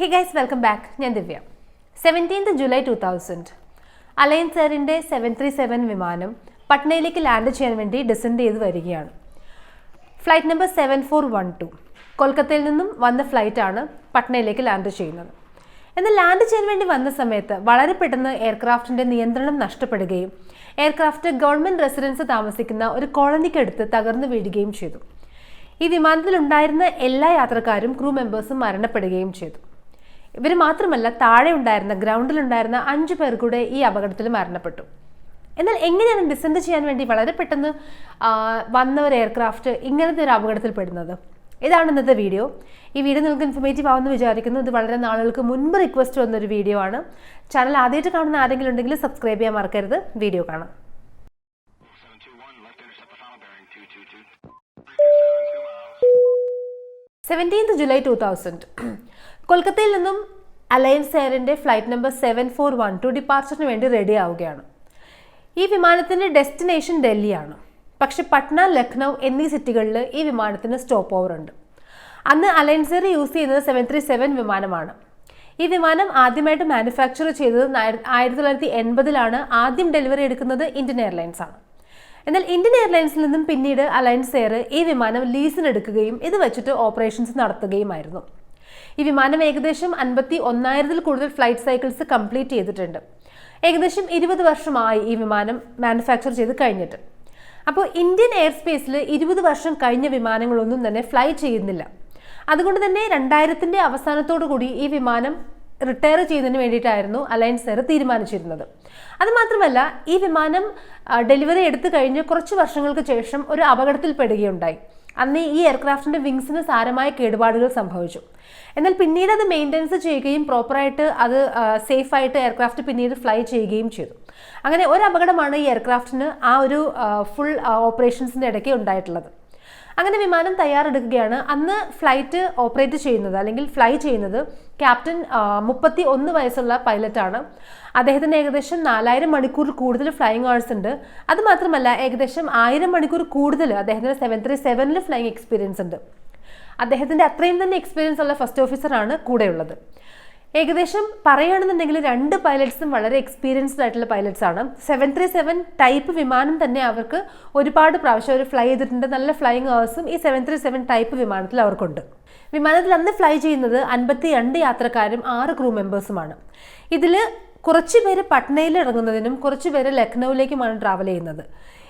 He guys welcome back ഞാൻ Divya. Seventeenth July two thousand alliance എയറിന്റെ seven three seven വിമാനം പട്നയിലേക്ക് land ചെയ്യാൻ വേണ്ടി ഡിസെൻഡ് ചെയ്ത് വരികയാണ്. Flight number seven four one two കൊൽക്കത്തയിൽ നിന്നും വന്ന ഫ്ലൈറ്റാണ് പട്നയിലേക്ക് ലാൻഡ് ചെയ്യുന്നത്. എന്നാൽ ലാൻഡ് ചെയ്യാൻ വേണ്ടി വന്ന സമയത്ത് വളരെ പെട്ടെന്ന് എയർക്രാഫ്റ്റിന്റെ നിയന്ത്രണം നഷ്ടപ്പെടുകയും എയർക്രാഫ്റ്റ് ഗവൺമെന്റ് റെസിഡൻസ് താമസിക്കുന്ന ഒരു കോളനിക്കടുത്ത് തകർന്നു വീഴുകയും ചെയ്തു. ഈ വിമാനത്തിലുണ്ടായിരുന്ന എല്ലാ യാത്രക്കാരും ക്രൂ മെമ്പേഴ്സും മരണപ്പെടുകയും ചെയ്തു. ഇവർ മാത്രമല്ല താഴെ ഉണ്ടായിരുന്ന ഗ്രൗണ്ടിലുണ്ടായിരുന്ന അഞ്ചു പേർ കൂടെ ഈ അപകടത്തിൽ മരണപ്പെട്ടു. എന്നാൽ എങ്ങനെയാണ് ഡിസെൻഡ് ചെയ്യാൻ വേണ്ടി വളരെ പെട്ടെന്ന് വന്ന ഒരു എയർക്രാഫ്റ്റ് ഇങ്ങനത്തെ ഒരു അപകടത്തിൽ പെടുന്നത്? ഇതാണ് ഇന്നത്തെ വീഡിയോ. ഈ വീഡിയോ നിങ്ങൾക്ക് ഇൻഫർമേറ്റീവ് ആവുമെന്ന് വിചാരിക്കുന്നു. ഇത് വളരെ നാളുകൾക്ക് മുൻപ് റിക്വസ്റ്റ് വന്നൊരു വീഡിയോ ആണ്. ചാനൽ ആദ്യമായിട്ട് കാണുന്ന ആരെങ്കിലും ഉണ്ടെങ്കിൽ സബ്സ്ക്രൈബ് ചെയ്യാൻ മറക്കരുത്. വീഡിയോ കാണാം. 721, left intercept the final bearing 222. 372 miles. Seventeenth July two thousand കൊൽക്കത്തയിൽ നിന്നും alliance എയറിന്റെ flight number seven four one two ഡിപ്പാർച്ചറിന് വേണ്ടി റെഡി ആവുകയാണ്. ഈ വിമാനത്തിന്റെ ഡെസ്റ്റിനേഷൻ ഡൽഹിയാണ്. പക്ഷേ പട്ന ലക്നൗ എന്നീ സിറ്റികളിൽ ഈ വിമാനത്തിന് സ്റ്റോപ്പ് ഓവർ ഉണ്ട്. അന്ന് അലയൻസ് എയർ യൂസ് ചെയ്യുന്നത് സെവൻ ത്രീ സെവൻ വിമാനമാണ്. ഈ വിമാനം ആദ്യമായിട്ട് മാനുഫാക്ചർ ചെയ്തത് ആയിരത്തി തൊള്ളായിരത്തി എൺപതിലാണ് ആദ്യം ഡെലിവറി എടുക്കുന്നത് ഇന്ത്യൻ എയർലൈൻസ് ആണ്. എന്നാൽ ഇന്ത്യൻ എയർലൈൻസിൽ നിന്നും പിന്നീട് അലയൻസ് എയർ ഈ വിമാനം ലീസിനെടുക്കുകയും ഇത് വെച്ചിട്ട് ഓപ്പറേഷൻസ് നടത്തുകയുമായിരുന്നു. ഈ വിമാനം ഏകദേശം അൻപത്തി ഒന്നായിരത്തിൽ കൂടുതൽ ഫ്ലൈറ്റ് സൈക്കിൾസ് കംപ്ലീറ്റ് ചെയ്തിട്ടുണ്ട്. ഏകദേശം ഇരുപത് വർഷമായി ഈ വിമാനം മാനുഫാക്ചർ ചെയ്ത് കഴിഞ്ഞിട്ട്. അപ്പോൾ ഇന്ത്യൻ എയർ സ്പേസിൽ ഇരുപത് വർഷം കഴിഞ്ഞ വിമാനങ്ങളൊന്നും തന്നെ ഫ്ലൈ ചെയ്യുന്നില്ല. അതുകൊണ്ട് തന്നെ രണ്ടായിരത്തിന്റെ അവസാനത്തോടു കൂടി ഈ വിമാനം റിട്ടയർ ചെയ്യുന്നതിന് വേണ്ടിയിട്ടായിരുന്നു അലയൻസ് എയർ തീരുമാനിച്ചിരുന്നത്. അതുമാത്രമല്ല ഈ വിമാനം ഡെലിവറി എടുത്തു കഴിഞ്ഞ് കുറച്ച് വർഷങ്ങൾക്ക് ശേഷം ഒരു അപകടത്തിൽപ്പെടുകയുണ്ടായി. അന്ന് ഈ എയർക്രാഫ്റ്റിന്റെ വിങ്സിന് സാരമായ കേടുപാടുകൾ സംഭവിച്ചു. എന്നാൽ പിന്നീട് അത് മെയിന്റനൻസ് ചെയ്യുകയും പ്രോപ്പറായിട്ട് അത് സേഫ് ആയിട്ട് എയർക്രാഫ്റ്റ് പിന്നീട് ഫ്ലൈ ചെയ്യുകയും ചെയ്തു. അങ്ങനെ ഒരു അപകടമാണ് ഈ എയർക്രാഫ്റ്റിന് ആ ഒരു ഫുൾ ഓപ്പറേഷൻസിന്റെ ഇടയ്ക്ക് ഉണ്ടായിട്ടുള്ളത്. അങ്ങനെ വിമാനം തയ്യാറെടുക്കുകയാണ്. അന്ന് ഫ്ലൈറ്റ് ഓപ്പറേറ്റ് ചെയ്യുന്നത് അല്ലെങ്കിൽ ഫ്ലൈ ചെയ്യുന്നത് ക്യാപ്റ്റൻ മുപ്പത്തി ഒന്ന് വയസ്സുള്ള പൈലറ്റാണ്. അദ്ദേഹത്തിന് ഏകദേശം നാലായിരം മണിക്കൂർ കൂടുതൽ ഫ്ലൈയിങ് ആഴ്സ് ഉണ്ട്. അത് മാത്രമല്ല ഏകദേശം ആയിരം മണിക്കൂർ കൂടുതൽ അദ്ദേഹത്തിന് സെവൻ ത്രീ സെവനിൽ ഫ്ലൈയിങ് എക്സ്പീരിയൻസ് ഉണ്ട്. അദ്ദേഹത്തിന്റെ അത്രയും തന്നെ എക്സ്പീരിയൻസ് ഉള്ള ഫസ്റ്റ് ഓഫീസറാണ് കൂടെയുള്ളത്. ഏകദേശം പറയുകയാണെന്നുണ്ടെങ്കിൽ രണ്ട് പൈലറ്റ്സും വളരെ എക്സ്പീരിയൻസ്ഡ് ആയിട്ടുള്ള പൈലറ്റ്സ് ആണ്. സെവൻ ത്രീ സെവൻ ടൈപ്പ് വിമാനം തന്നെ അവർക്ക് ഒരുപാട് പ്രാവശ്യം അവർ ഫ്ലൈ ചെയ്തിട്ടുണ്ട്. നല്ല ഫ്ലൈയിങ് ഹവേഴ്സും ഈ സെവൻ ത്രീ സെവൻ ടൈപ്പ് വിമാനത്തിൽ അവർക്കുണ്ട്. വിമാനത്തിൽ അന്ന് ഫ്ലൈ ചെയ്യുന്നത് അൻപത്തി രണ്ട് യാത്രക്കാരും ആറ് ക്രൂ മെമ്പേഴ്സുമാണ് ഇതിൽ കുറച്ച് പേര് പട്നയിൽ ഇറങ്ങുന്നതിനും കുറച്ച് പേര് ലക്നൌവിലേക്കുമാണ് ട്രാവൽ ചെയ്യുന്നത്.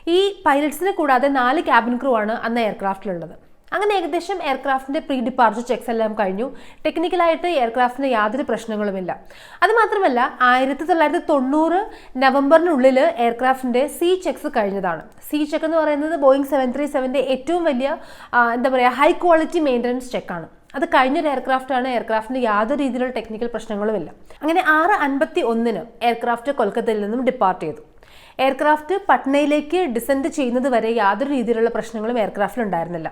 ഈ പൈലറ്റ്സിനെ കൂടാതെ നാല് ക്യാബിൻ ക്രൂ ആണ് അന്ന് എയർക്രാഫ്റ്റിലുള്ളത് അങ്ങനെ ഏകദേശം എയർക്രാഫ്റ്റിന്റെ പ്രീ ഡിപ്പാർച്ചർ ചെക്സ് എല്ലാം കഴിഞ്ഞു. ടെക്നിക്കലായിട്ട് എയർക്രാഫ്റ്റിന് യാതൊരു പ്രശ്നങ്ങളുമില്ല. അതുമാത്രമല്ല ആയിരത്തി തൊള്ളായിരത്തി തൊണ്ണൂറ് നവംബറിനുള്ളിൽ എയർക്രാഫ്റ്റിന്റെ സി ചെക്സ് കഴിഞ്ഞതാണ്. സി ചെക്ക് എന്ന് പറയുന്നത് ബോയിങ് സെവൻ ത്രീ സെവന്റെ ഏറ്റവും വലിയ എന്താ പറയുക ഹൈ ക്വാളിറ്റി മെയിന്റനൻസ് ചെക്കാണ് അത് കഴിഞ്ഞൊരു ആണ് എയർക്രാഫ്റ്റിന് യാതൊരു രീതിയിലുള്ള ടെക്നിക്കൽ പ്രശ്നങ്ങളുമില്ല. അങ്ങനെ ആറ് അൻപത്തി ഒന്നിന് എയർക്രാഫ്റ്റ് കൊൽക്കത്തയിൽ നിന്നും ഡിപ്പാർട്ട് ചെയ്തു. എയർക്രാഫ്റ്റ് പട്നയിലേക്ക് ഡിസെൻഡ് ചെയ്യുന്നത് വരെ യാതൊരു രീതിയിലുള്ള പ്രശ്നങ്ങളും എയർക്രാഫ്റ്റിൽ ഉണ്ടായിരുന്നില്ല.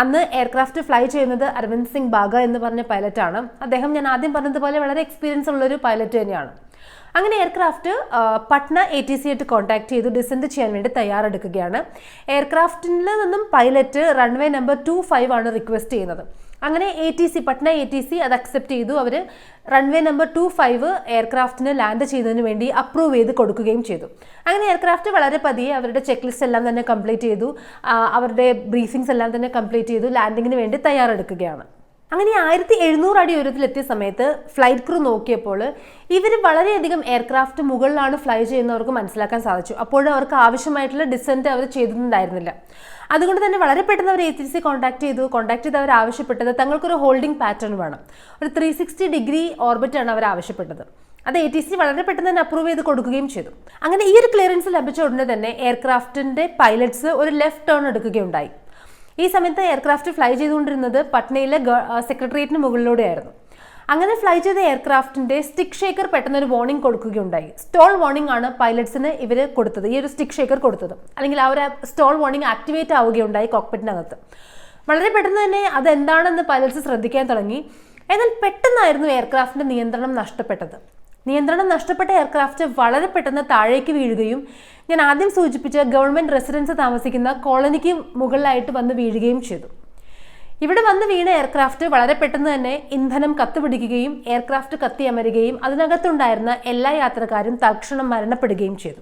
അന്ന് എയർക്രാഫ്റ്റ് ഫ്ലൈ ചെയ്യുന്നത് അരവിന്ദ് സിംഗ് ബാഗ എന്ന് പറഞ്ഞ പൈലറ്റാണ് അദ്ദേഹം ഞാൻ ആദ്യം പറഞ്ഞതുപോലെ വളരെ എക്സ്പീരിയൻസ് ഉള്ളൊരു പൈലറ്റ് തന്നെയാണ്. അങ്ങനെ aircraft Patna A T C ആയിട്ട് കോൺടാക്ട് ചെയ്തു ഡിസെൻഡ് ചെയ്യാൻ വേണ്ടി തയ്യാറെടുക്കുകയാണ്. എയർക്രാഫ്റ്റിൽ നിന്നും pilot runway number two five ആണ് റിക്വസ്റ്റ് ചെയ്യുന്നത്. അങ്ങനെ A T C Patna A T C അത് അക്സെപ്റ്റ് ചെയ്തു. അവർ റൺവേ നമ്പർ ടു ഫൈവ് എയർക്രാഫ്റ്റിന് ലാൻഡ് ചെയ്യുന്നതിന് വേണ്ടി അപ്രൂവ് ചെയ്ത് കൊടുക്കുകയും ചെയ്തു. അങ്ങനെ എയർക്രാഫ്റ്റ് വളരെ പതിയെ അവരുടെ ചെക്ക് ലിസ്റ്റ് എല്ലാം തന്നെ കംപ്ലീറ്റ് ചെയ്തു. അവരുടെ ബ്രീഫിങ്സ് എല്ലാം തന്നെ കംപ്ലീറ്റ് ചെയ്തു. ലാൻഡിങ്ങിന് വേണ്ടി തയ്യാറെടുക്കുകയാണ്. അങ്ങനെ ആയിരത്തി എഴുന്നൂറ് അടി ഉയരത്തിലെത്തിയ സമയത്ത് ഫ്ലൈറ്റ് ക്രൂ നോക്കിയപ്പോൾ ഇവർ വളരെയധികം എയർക്രാഫ്റ്റ് മുകളിലാണ് ഫ്ലൈ ചെയ്യുന്നവർക്ക് മനസ്സിലാക്കാൻ സാധിച്ചു. അപ്പോഴും അവർക്ക് ആവശ്യമായിട്ടുള്ള ഡിസെന്റ് അവർ ചെയ്തിട്ടുണ്ടായിരുന്നില്ല. അതുകൊണ്ട് തന്നെ വളരെ പെട്ടെന്ന് അവർ എ സി കോൺടാക്ട് ചെയ്തു. കോൺടാക്ട് ചെയ്ത് അവർ ആവശ്യപ്പെട്ടത് തങ്ങൾക്കൊരു ഹോൾഡിംഗ് പാറ്റേൺ വേണം. ഒരു ത്രീ സിക്സ്റ്റി ഡിഗ്രി ഓർബിറ്റാണ് അവർ ആവശ്യപ്പെട്ടത്. അത് എ ടി സി വളരെ പെട്ടെന്ന് തന്നെ അപ്രൂവ് ചെയ്ത് കൊടുക്കുകയും ചെയ്തു. അങ്ങനെ ഈ ഒരു ക്ലിയറൻസ് ലഭിച്ച ഉടനെ തന്നെ എയർക്രാഫ്റ്റിന്റെ പൈലറ്റ്സ് ഒരു ലെഫ്റ്റ് ടേൺ എടുക്കുകയുണ്ടായി. ഈ സമയത്ത് എയർക്രാഫ്റ്റ് ഫ്ലൈ ചെയ്തുകൊണ്ടിരുന്നത് പട്നയിലെ സെക്രട്ടേറിയറ്റിന് മുകളിലൂടെയായിരുന്നു. അങ്ങനെ ഫ്ലൈ ചെയ്ത എയർക്രാഫ്റ്റിന്റെ സ്റ്റിക് ഷേക്കർ പെട്ടെന്ന് ഒരു വാർണിംഗ് കൊടുക്കുകയുണ്ടായി. സ്റ്റോൾ വാർണിംഗ് ആണ് പൈലറ്റ്സിന് ഇവർ കൊടുത്തത് ഈ ഒരു സ്റ്റിക് ഷേക്കർ കൊടുത്തത്. അല്ലെങ്കിൽ ആ ഒരു സ്റ്റോൾ വാർണിംഗ് ആക്ടിവേറ്റ് ആവുകയുണ്ടായി കോക്പിറ്റിനകത്ത് വളരെ പെട്ടെന്ന് തന്നെ അത് എന്താണെന്ന് പൈലറ്റ്സ് ശ്രദ്ധിക്കാൻ തുടങ്ങി. എന്നാൽ പെട്ടെന്നായിരുന്നു എയർക്രാഫ്റ്റിന്റെ നിയന്ത്രണം നഷ്ടപ്പെട്ടത്. നിയന്ത്രണം നഷ്ടപ്പെട്ട എയർക്രാഫ്റ്റ് വളരെ പെട്ടെന്ന് താഴേക്ക് വീഴുകയും ഞാൻ ആദ്യം സൂചിപ്പിച്ച ഗവൺമെന്റ് റെസിഡൻസ് താമസിക്കുന്ന കോളനിക്ക് മുകളിലായിട്ട് വന്ന് വീഴുകയും ചെയ്തു. ഇവിടെ വന്ന് വീണ എയർക്രാഫ്റ്റ് വളരെ പെട്ടെന്ന് തന്നെ ഇന്ധനം കത്തുപിടിക്കുകയും എയർക്രാഫ്റ്റ് കത്തിയമരുകയും അതിനകത്തുണ്ടായിരുന്ന എല്ലാ യാത്രക്കാരും തൽക്ഷണം മരണപ്പെടുകയും ചെയ്തു.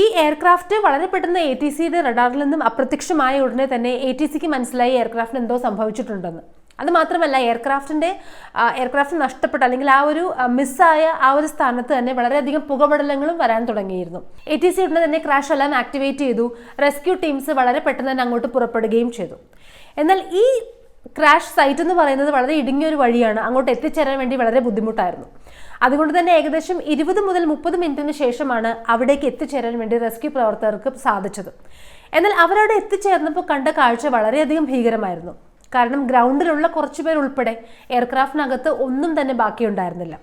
ഈ എയർക്രാഫ്റ്റ് വളരെ പെട്ടെന്ന് എ ടി സിയുടെ റഡാറിൽ നിന്നും അപ്രത്യക്ഷമായ ഉടനെ തന്നെ എ ടി സിക്ക് മനസ്സിലായി എയർക്രാഫ്റ്റിന് എന്തോ സംഭവിച്ചിട്ടുണ്ടെന്ന്. അത് മാത്രമല്ല എയർക്രാഫ്റ്റിന്റെ എയർക്രാഫ്റ്റ് നഷ്ടപ്പെട്ട. അല്ലെങ്കിൽ ആ ഒരു മിസ്സായ ആ ഒരു സ്ഥാനത്ത് തന്നെ വളരെയധികം പുകപടലങ്ങളും വരാൻ തുടങ്ങിയിരുന്നു. എ ടി സി ഉടനെ തന്നെ ക്രാഷ് അലാം ആക്ടിവേറ്റ് ചെയ്തു. റെസ്ക്യൂ ടീംസ് വളരെ പെട്ടെന്ന് തന്നെ അങ്ങോട്ട് പുറപ്പെടുകയും ചെയ്തു. എന്നാൽ ഈ ക്രാഷ് സൈറ്റ് എന്ന് പറയുന്നത് വളരെ ഇടുങ്ങിയ ഒരു വഴിയാണ്. അങ്ങോട്ട് എത്തിച്ചേരാൻ വേണ്ടി വളരെ ബുദ്ധിമുട്ടായിരുന്നു. അതുകൊണ്ട് തന്നെ ഏകദേശം ഇരുപത് മുതൽ മുപ്പത് മിനിറ്റിന് ശേഷമാണ് അവിടേക്ക് എത്തിച്ചേരാൻ വേണ്ടി റെസ്ക്യൂ പ്രവർത്തകർക്ക് സാധിച്ചത്. എന്നാൽ അവരവിടെ എത്തിച്ചേർന്നപ്പോൾ കണ്ട കാഴ്ച വളരെയധികം ഭീകരമായിരുന്നു. കാരണം ഗ്രൗണ്ടിലുള്ള കുറച്ച് പേർ ഉൾപ്പെടെ എയർക്രാഫ്റ്റിനകത്ത് ഒന്നും തന്നെ ബാക്കിയുണ്ടായിരുന്നില്ല.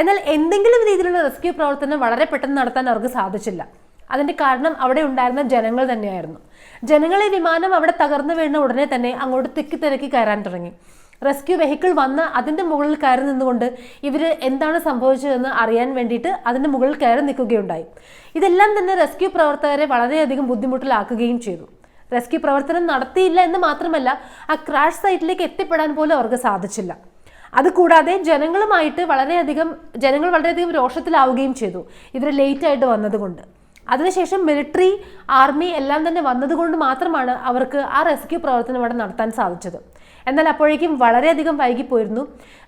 എന്നാൽ എന്തെങ്കിലും രീതിയിലുള്ള റെസ്ക്യൂ പ്രവർത്തനം വളരെ പെട്ടെന്ന് നടത്താൻ അവർക്ക് സാധിച്ചില്ല. അതിന്റെ കാരണം അവിടെ ഉണ്ടായിരുന്ന ജനങ്ങൾ തന്നെയായിരുന്നു. ജനങ്ങളെ വിമാനം അവിടെ തകർന്നു വീണ ഉടനെ തന്നെ അങ്ങോട്ട് തിക്കി തിരക്കി കയറാൻ തുടങ്ങി. റെസ്ക്യൂ വെഹിക്കിൾ വന്ന് അതിന്റെ മുകളിൽ കയറി നിന്നുകൊണ്ട് ഇവർ എന്താണ് സംഭവിച്ചതെന്ന് അറിയാൻ വേണ്ടിയിട്ട് അതിന്റെ മുകളിൽ കയറി നിൽക്കുകയുണ്ടായി. ഇതെല്ലാം തന്നെ റെസ്ക്യൂ പ്രവർത്തകരെ വളരെയധികം ബുദ്ധിമുട്ടിലാക്കുകയും ചെയ്തു. റെസ്ക്യൂ പ്രവർത്തനം നടത്തിയില്ല എന്ന് മാത്രമല്ല ആ ക്രാഷ് സൈറ്റിലേക്ക് എത്തിപ്പെടാൻ പോലും അവർക്ക് സാധിച്ചില്ല. അതുകൂടാതെ ജനങ്ങളുമായിട്ട് വളരെയധികം ജനങ്ങൾ വളരെയധികം രോഷത്തിലാവുകയും ചെയ്തു. ഇവർ ലേറ്റ് ആയിട്ട് വന്നതുകൊണ്ട്. അതിനുശേഷം മിലിറ്ററി ആർമി എല്ലാം തന്നെ വന്നതുകൊണ്ട് മാത്രമാണ് അവർക്ക് ആ റെസ്ക്യൂ പ്രവർത്തനം അവിടെ നടത്താൻ സാധിച്ചത്. എന്നാൽ അപ്പോഴേക്കും വളരെയധികം വൈകിപ്പോയിരുന്നു.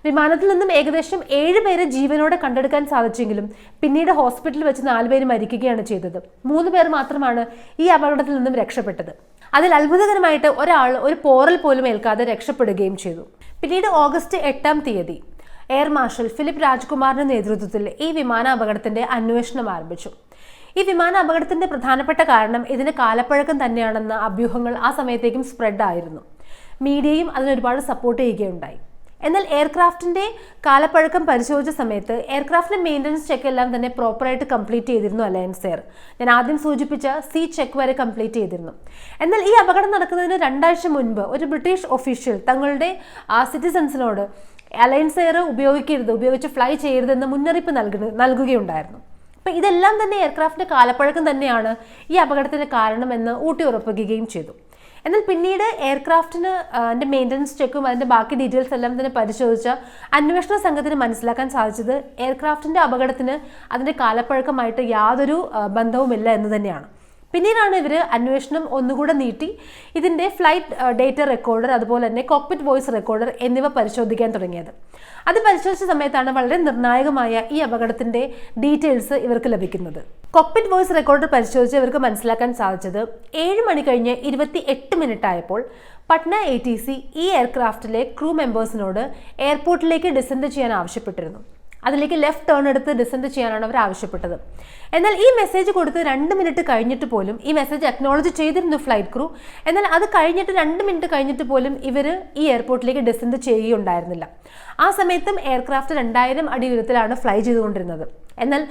വിമാനത്തിൽ നിന്നും ഏകദേശം ഏഴ് പേരെ ജീവനോടെ കണ്ടെടുക്കാൻ സാധിച്ചെങ്കിലും പിന്നീട് ഹോസ്പിറ്റലിൽ വെച്ച് നാല് പേര് മരിക്കുകയാണ് ചെയ്തത്. മൂന്ന് പേർ മാത്രമാണ് ഈ അപകടത്തിൽ നിന്നും രക്ഷപ്പെട്ടത്. അതിൽ അത്ഭുതകരമായിട്ട് ഒരാൾ ഒരു പോറൽ പോലും ഏൽക്കാതെ രക്ഷപ്പെടുകയും ചെയ്തു. പിന്നീട് ഓഗസ്റ്റ് എട്ടാം തീയതി എയർ മാർഷൽ ഫിലിപ്പ് രാജ്കുമാറിന്റെ നേതൃത്വത്തിൽ ഈ വിമാന അപകടത്തിന്റെ അന്വേഷണം ആരംഭിച്ചു. ഈ വിമാന അപകടത്തിന്റെ പ്രധാനപ്പെട്ട കാരണം ഇതിന് കാലപ്പഴക്കം തന്നെയാണെന്ന അഭ്യൂഹങ്ങൾ ആ സമയത്തേക്കും സ്പ്രെഡ് ആയിരുന്നു. മീഡിയയും അതിന് ഒരുപാട് സപ്പോർട്ട് ചെയ്യുകയുണ്ടായി. എന്നാൽ എയർക്രാഫ്റ്റിന്റെ കാലപ്പഴക്കം പരിശോധിച്ച സമയത്ത് എയർക്രാഫ്റ്റിന്റെ മെയിന്റനൻസ് ചെക്ക് എല്ലാം തന്നെ പ്രോപ്പറായിട്ട് കംപ്ലീറ്റ് ചെയ്തിരുന്നു അലയൻസ് എയർ ഞാൻ ആദ്യം സൂചിപ്പിച്ച സി ചെക്ക് വരെ കംപ്ലീറ്റ് ചെയ്തിരുന്നു. എന്നാൽ ഈ അപകടം നടക്കുന്നതിന് രണ്ടാഴ്ച മുൻപ് ഒരു ബ്രിട്ടീഷ് ഒഫീഷ്യൽ തങ്ങളുടെ ആ സിറ്റിസൺസിനോട് അലയൻസ് എയർ ഉപയോഗിക്കരുത് ഉപയോഗിച്ച് ഫ്ലൈ ചെയ്യരുതെന്ന് മുന്നറിയിപ്പ് നൽകുക നൽകുകയുണ്ടായിരുന്നു. അപ്പം ഇതെല്ലാം തന്നെ എയർക്രാഫ്റ്റിന്റെ കാലപ്പഴക്കം തന്നെയാണ് ഈ അപകടത്തിന് കാരണമെന്ന് ഊട്ടി ഉറപ്പിക്കുകയും ചെയ്തു. എന്നാൽ പിന്നീട് എയർക്രാഫ്റ്റിന് അതിന്റെ മെയിന്റനൻസ് ചെക്കും അതിന്റെ ബാക്കി ഡീറ്റെയിൽസ് എല്ലാം തന്നെ പരിശോധിച്ച അന്വേഷണ സംഘത്തിന് മനസ്സിലാക്കാൻ സാധിച്ചത് എയർക്രാഫ്റ്റിന്റെ അപകടത്തിന് അതിന്റെ കാലപ്പഴക്കമായിട്ട് യാതൊരു ബന്ധവുമില്ല എന്ന് തന്നെയാണ്. പിന്നീടാണ് ഇവർ അന്വേഷണം ഒന്നുകൂടെ നീട്ടി. ഇതിന്റെ ഫ്ലൈറ്റ് ഡേറ്റ റെക്കോർഡർ അതുപോലെ തന്നെ കോക്പിറ്റ് വോയിസ് റെക്കോർഡർ എന്നിവ പരിശോധിക്കാൻ തുടങ്ങിയത്. അത് പരിശോധിച്ച സമയത്താണ് വളരെ നിർണായകമായ ഈ അപകടത്തിന്റെ ഡീറ്റെയിൽസ് ഇവർക്ക് ലഭിക്കുന്നത്. കോക്പിറ്റ് വോയിസ് റെക്കോർഡർ പരിശോധിച്ച് ഇവർക്ക് മനസ്സിലാക്കാൻ സാധിച്ചത് ഏഴ് മണി കഴിഞ്ഞ് ഇരുപത്തി എട്ട് മിനിറ്റ് ആയപ്പോൾ പട്ന എ ടി സി ഈ എയർക്രാഫ്റ്റിലെ ക്രൂ മെമ്പേഴ്സിനോട് എയർപോർട്ടിലേക്ക് ഡിസെൻഡ് ചെയ്യാൻ ആവശ്യപ്പെട്ടിരുന്നു. അതിലേക്ക് ലെഫ്റ്റ് ടേൺ എടുത്ത് ഡിസെൻഡ് ചെയ്യാനാണ് അവർ ആവശ്യപ്പെട്ടത്. എന്നാൽ ഈ മെസ്സേജ് കൊടുത്ത് രണ്ട് മിനിറ്റ് കഴിഞ്ഞിട്ട് പോലും ഈ മെസ്സേജ് അക്നോളജ് ചെയ്തിരുന്നു ഫ്ലൈറ്റ് ക്രൂ എന്നാൽ അത് കഴിഞ്ഞിട്ട് രണ്ട് മിനിറ്റ് കഴിഞ്ഞിട്ട് പോലും ഇവർ ഈ എയർപോർട്ടിലേക്ക് ഡിസെൻഡ് ചെയ്യുകയുണ്ടായിരുന്നില്ല. ആ സമയത്തും എയർക്രാഫ്റ്റ് രണ്ടായിരം അടി ഉയരത്തിലാണ് ഫ്ലൈ ചെയ്തുകൊണ്ടിരുന്നത്. എന്നാൽ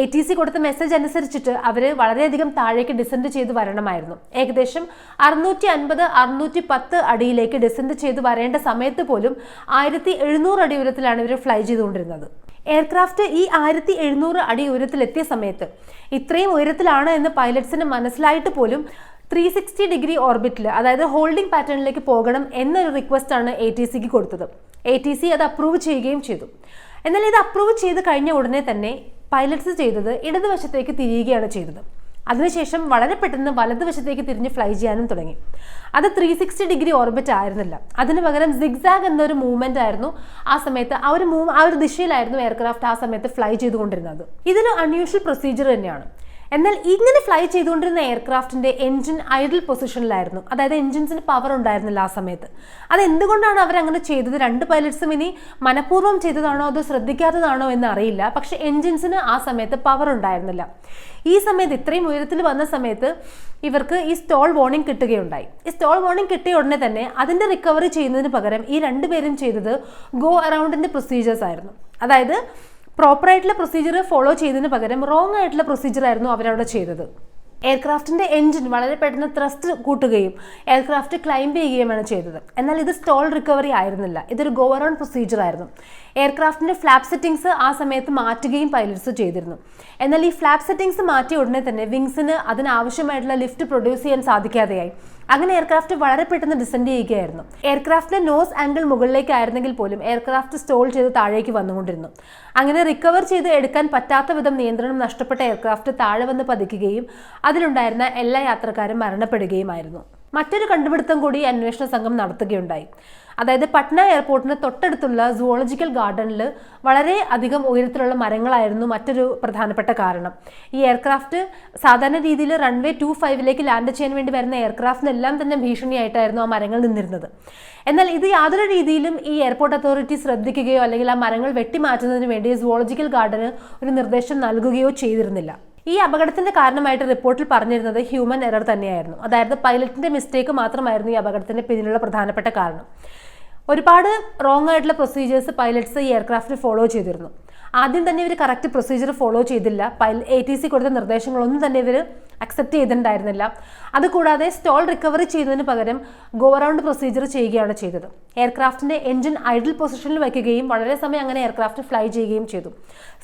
എ ടി സി കൊടുത്ത മെസ്സേജ് അനുസരിച്ചിട്ട് അവർ വളരെയധികം താഴേക്ക് ഡിസെൻഡ് ചെയ്ത് വരണമായിരുന്നു. ഏകദേശം അറുന്നൂറ്റി അൻപത് അറുന്നൂറ്റി പത്ത് അടിയിലേക്ക് ഡിസെൻഡ് ചെയ്ത് വരേണ്ട സമയത്ത് പോലും ആയിരത്തി എഴുന്നൂറ് അടി ഉയരത്തിലാണ് ഇവർ ഫ്ലൈ ചെയ്തുകൊണ്ടിരുന്നത്. എയർക്രാഫ്റ്റ് ഈ ആയിരത്തി എഴുന്നൂറ് അടി ഉയരത്തിലെത്തിയ സമയത്ത് ഇത്രയും ഉയരത്തിലാണ് എന്ന് പൈലറ്റ്സിന് മനസ്സിലായിട്ട് പോലും ത്രീ സിക്സ്റ്റി ഡിഗ്രി ഓർബിറ്റിൽ അതായത് ഹോൾഡിംഗ് പാറ്റേണിലേക്ക് പോകണം എന്നൊരു റിക്വസ്റ്റ് ആണ് എ ടി സിക്ക് കൊടുത്തത്. എ ടി സി അത് അപ്രൂവ് ചെയ്യുകയും ചെയ്തു. എന്നാൽ ഇത് അപ്രൂവ് ചെയ്ത് കഴിഞ്ഞ ഉടനെ തന്നെ പൈലറ്റ്സ് ചെയ്തത് ഇടതുവശത്തേക്ക് തിരിയുകയാണ് ചെയ്തത്. അതിനുശേഷം വളരെ പെട്ടെന്ന് വലതുവശത്തേക്ക് തിരിഞ്ഞ് ഫ്ലൈ ചെയ്യാനും തുടങ്ങി. അത് ത്രീ സിക്സ്റ്റി ഡിഗ്രി ഓർബിറ്റ് ആയിരുന്നില്ല. അതിന് പകരം സിഗ്സാഗ് എന്നൊരു മൂവ്മെന്റ് ആയിരുന്നു ആ സമയത്ത്. ആ ഒരു മൂവ് ആ ഒരു ദിശയിലായിരുന്നു എയർക്രാഫ്റ്റ് ആ സമയത്ത് ഫ്ലൈ ചെയ്തുകൊണ്ടിരുന്നത്. ഇതൊരു അൺയൂഷ്വൽ പ്രൊസീജിയർ തന്നെയാണ്. എന്നാൽ ഇങ്ങനെ ഫ്ലൈ ചെയ്തുകൊണ്ടിരുന്ന എയർക്രാഫ്റ്റിന്റെ എഞ്ചിൻ ഐഡിൽ പൊസിഷനിലായിരുന്നു അതായത് എഞ്ചിൻസിന് പവർ ഉണ്ടായിരുന്നില്ല ആ സമയത്ത്. അത് എന്തുകൊണ്ടാണ് അവർ അങ്ങനെ ചെയ്തത്? രണ്ട് പൈലറ്റ്സും ഇനി മനഃപൂർവം ചെയ്തതാണോ അതോ ശ്രദ്ധിക്കാത്തതാണോ എന്ന് അറിയില്ല പക്ഷെ എഞ്ചിൻസിന് ആ സമയത്ത് പവർ ഉണ്ടായിരുന്നില്ല. ഈ സമയത്ത് ഇത്രയും ഉയരത്തിൽ വന്ന സമയത്ത് ഇവർക്ക് ഈ സ്റ്റോൾ വാർണിംഗ് കിട്ടുകയുണ്ടായി. ഈ സ്റ്റോൾ വാർണിംഗ് കിട്ടിയ ഉടനെ തന്നെ അതിന്റെ റിക്കവറി ചെയ്യുന്നതിന് പകരം ഈ രണ്ടുപേരും ചെയ്തത് ഗോ അറൗണ്ടിന്റെ പ്രൊസീജിയേഴ്സ് ആയിരുന്നു. അതായത് പ്രോപ്പർ ആയിട്ടുള്ള പ്രൊസീജിയർ ഫോളോ ചെയ്തതിന് പകരം റോങ് ആയിട്ടുള്ള പ്രൊസീജിയർ ആയിരുന്നു അവരവിടെ ചെയ്തത്. എയർക്രാഫ്റ്റിന്റെ എൻജിൻ വളരെ പെട്ടെന്ന് ത്രസ്റ്റ് കൂട്ടുകയും എയർക്രാഫ്റ്റ് ക്ലൈംബ് ചെയ്യുകയുമാണ് ചെയ്തത്. എന്നാൽ ഇത് സ്റ്റോൾ റിക്കവറി ആയിരുന്നില്ല. ഇതൊരു ഗോ അറൗണ്ട് പ്രൊസീജിയർ ആയിരുന്നു. എയർക്രാഫ്റ്റിന്റെ ഫ്ലാപ്പ് സെറ്റിംഗ്സ് ആ സമയത്ത് മാറ്റുകയും പൈലറ്റ്സ് ചെയ്തിരുന്നു. എന്നാൽ ഈ ഫ്ലാപ്പ് സെറ്റിംഗ്സ് മാറ്റിയ ഉടനെ തന്നെ വിങ്സിന് അതിനാവശ്യമായിട്ടുള്ള ലിഫ്റ്റ് പ്രൊഡ്യൂസ് ചെയ്യാൻ സാധിക്കാതെയായി. അങ്ങനെ എയർക്രാഫ്റ്റ് വളരെ പെട്ടെന്ന് ഡിസെൻഡ് ചെയ്യുകയായിരുന്നു. എയർക്രാഫ്റ്റിന്റെ നോസ് ആംഗിൾ മുകളിലേക്കായിരുന്നെങ്കിൽ പോലും എയർക്രാഫ്റ്റ് സ്റ്റോൾ ചെയ്ത് താഴേക്ക് വന്നുകൊണ്ടിരുന്നു. അങ്ങനെ റിക്കവർ ചെയ്ത് എടുക്കാൻ പറ്റാത്ത വിധം നിയന്ത്രണം നഷ്ടപ്പെട്ട എയർക്രാഫ്റ്റ് താഴെ വന്ന് പതിക്കുകയും അതിലുണ്ടായിരുന്ന എല്ലാ യാത്രക്കാരും മരണപ്പെടുകയുമായിരുന്നു. മറ്റൊരു കണ്ടുപിടുത്തം കൂടി അന്വേഷണ സംഘം നടത്തുകയുണ്ടായി. അതായത് പട്ന എയർപോർട്ടിന് തൊട്ടടുത്തുള്ള സുവോളജിക്കൽ ഗാർഡനിൽ വളരെ അധികം ഉയരത്തിലുള്ള മരങ്ങളായിരുന്നു മറ്റൊരു പ്രധാനപ്പെട്ട കാരണം. ഈ എയർക്രാഫ്റ്റ് സാധാരണ രീതിയിൽ റൺവേ ടു ഫൈവിലേക്ക് ലാൻഡ് ചെയ്യാൻ വേണ്ടി വരുന്ന എയർക്രാഫ്റ്റിനെല്ലാം തന്നെ ഭീഷണിയായിട്ടായിരുന്നു ആ മരങ്ങൾ നിന്നിരുന്നത്. എന്നാൽ ഇത് യാതൊരു രീതിയിലും ഈ എയർപോർട്ട് അതോറിറ്റി ശ്രദ്ധിക്കുകയോ അല്ലെങ്കിൽ ആ മരങ്ങൾ വെട്ടിമാറ്റുന്നതിന് വേണ്ടി സുവോളജിക്കൽ ഗാർഡന് ഒരു നിർദ്ദേശം നൽകുകയോ ചെയ്തിരുന്നില്ല. ഈ അപകടത്തിന്റെ കാരണമായിട്ട് റിപ്പോർട്ടിൽ പറഞ്ഞിരുന്നത് ഹ്യൂമൻ എറർ തന്നെയായിരുന്നു. അതായത് പൈലറ്റിന്റെ മിസ്റ്റേക്ക് മാത്രമായിരുന്നു ഈ അപകടത്തിന്റെ പിന്നിലുള്ള പ്രധാനപ്പെട്ട കാരണം. ഒരുപാട് റോങ് ആയിട്ടുള്ള പ്രൊസീജിയേഴ്സ് പൈലറ്റ്സ് ഈ എയർക്രാഫ്റ്റ് ഫോളോ ചെയ്തിരുന്നു. ആദ്യം തന്നെ ഇവർ കറക്റ്റ് പ്രൊസീജിയർ ഫോളോ ചെയ്തില്ല. എ ടി സി കൊടുത്ത നിർദ്ദേശങ്ങളൊന്നും തന്നെ ഇവർ അക്സെപ്റ്റ് ചെയ്തിട്ടുണ്ടായിരുന്നില്ല. അതുകൂടാതെ സ്റ്റോൾ റിക്കവറി ചെയ്യുന്നതിന് പകരം ഗോ അറൗണ്ട് പ്രൊസീജിയർ ചെയ്യുകയാണ് ചെയ്തത്. എയർക്രാഫ്റ്റിന്റെ എഞ്ചിൻ ഐഡിൽ പൊസിഷനിൽ വയ്ക്കുകയും വളരെ സമയം അങ്ങനെ എയർക്രാഫ്റ്റ് ഫ്ലൈ ചെയ്യുകയും ചെയ്തു.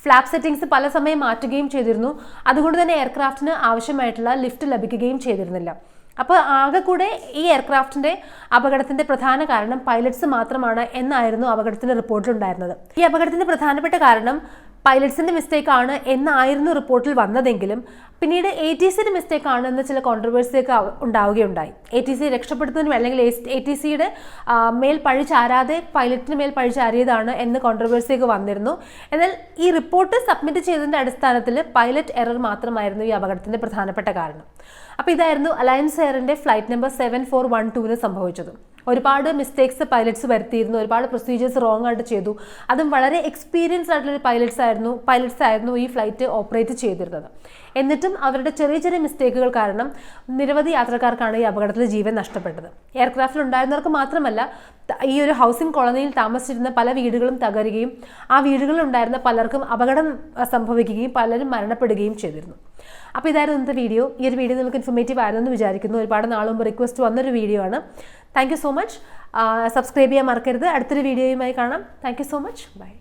ഫ്ലാപ്പ് സെറ്റിംഗ്സ് പല സമയം മാറ്റുകയും ചെയ്തിരുന്നു. അതുകൊണ്ട് തന്നെ എയർക്രാഫ്റ്റിന് ആവശ്യമായിട്ടുള്ള ലിഫ്റ്റ് ലഭിക്കുകയും ചെയ്തിരുന്നില്ല. അപ്പോൾ ആകെ കൂടെ ഈ എയർക്രാഫ്റ്റിന്റെ അപകടത്തിന്റെ പ്രധാന കാരണം പൈലറ്റ്സ് മാത്രമാണ് എന്നായിരുന്നു അപകടത്തിന്റെ റിപ്പോർട്ടിലുണ്ടായിരുന്നത് ഈ അപകടത്തിന്റെ പ്രധാനപ്പെട്ട കാരണം പൈലറ്റ്സിന്റെ മിസ്റ്റേക്ക് ആണ് എന്നായിരുന്നു റിപ്പോർട്ടിൽ വന്നതെങ്കിലും പിന്നീട് എ ടി സിയുടെ മിസ്റ്റേക്ക് ആണ് എന്ന് ചില കോൺട്രവേഴ്സിയൊക്കെ ഉണ്ടാവുകയുണ്ടായി. എ ടി സി രക്ഷപ്പെടുത്തുന്നതിനും അല്ലെങ്കിൽ എ ടി സിയുടെ മേൽ പഴി ചാരാതെ പൈലറ്റിന് മേൽ പഴി ചാരിയതാണ് എന്ന് കോൺട്രവേഴ്സിയൊക്കെ വന്നിരുന്നു. എന്നാൽ ഈ റിപ്പോർട്ട് സബ്മിറ്റ് ചെയ്തതിന്റെ അടിസ്ഥാനത്തിൽ പൈലറ്റ് എറർ മാത്രമായിരുന്നു ഈ അപകടത്തിന്റെ പ്രധാനപ്പെട്ട കാരണം. അപ്പോൾ ഇതായിരുന്നു alliance എയറിന്റെ flight number seven four one ടുവിന് സംഭവിച്ചത്. ഒരുപാട് മിസ്റ്റേക്സ് പൈലറ്റ്സ് വരുത്തിയിരുന്നു ഒരുപാട് പ്രൊസീജിയേഴ്സ് റോങ് ആയിട്ട് ചെയ്തു. അതും വളരെ എക്സ്പീരിയൻസ് ആയിട്ടുള്ള പൈലറ്റ്സ് ആയിരുന്നു പൈലറ്റ്സ് ആയിരുന്നു ഈ ഫ്ലൈറ്റ് ഓപ്പറേറ്റ് ചെയ്തിരുന്നത്. എന്നിട്ടും അവരുടെ ചെറിയ ചെറിയ മിസ്റ്റേക്കുകൾ കാരണം നിരവധി യാത്രക്കാർക്കാണ് ഈ അപകടത്തിൽ ജീവൻ നഷ്ടപ്പെട്ടത്. എയർക്രാഫ്റ്റിൽ ഉണ്ടായിരുന്നവർക്ക് മാത്രമല്ല ഈ ഒരു ഹൗസിംഗ് കോളനിയിൽ താമസിച്ചിരുന്ന പല വീടുകളും തകരുകയും ആ വീടുകളിൽ ഉണ്ടായിരുന്ന പലർക്കും അപകടം സംഭവിക്കുകയും പലരും മരണപ്പെടുകയും ചെയ്തിരുന്നു. അപ്പോൾ ഇതായിരുന്നു ഇന്നത്തെ വീഡിയോ ഈ ഒരു വീഡിയോ നിങ്ങൾക്ക് ഇൻഫർമേറ്റീവ് ആയിരുന്നെന്ന് വിചാരിക്കുന്നു. ഒരുപാട് നാൾ റിക്വസ്റ്റ് വന്നൊരു വീഡിയോ ആണ്. താങ്ക് സോ മച്ച് സബ്സ്ക്രൈബ് ചെയ്യാൻ മറക്കരുത്. അടുത്തൊരു വീഡിയോയുമായി കാണാം. Thank so much bye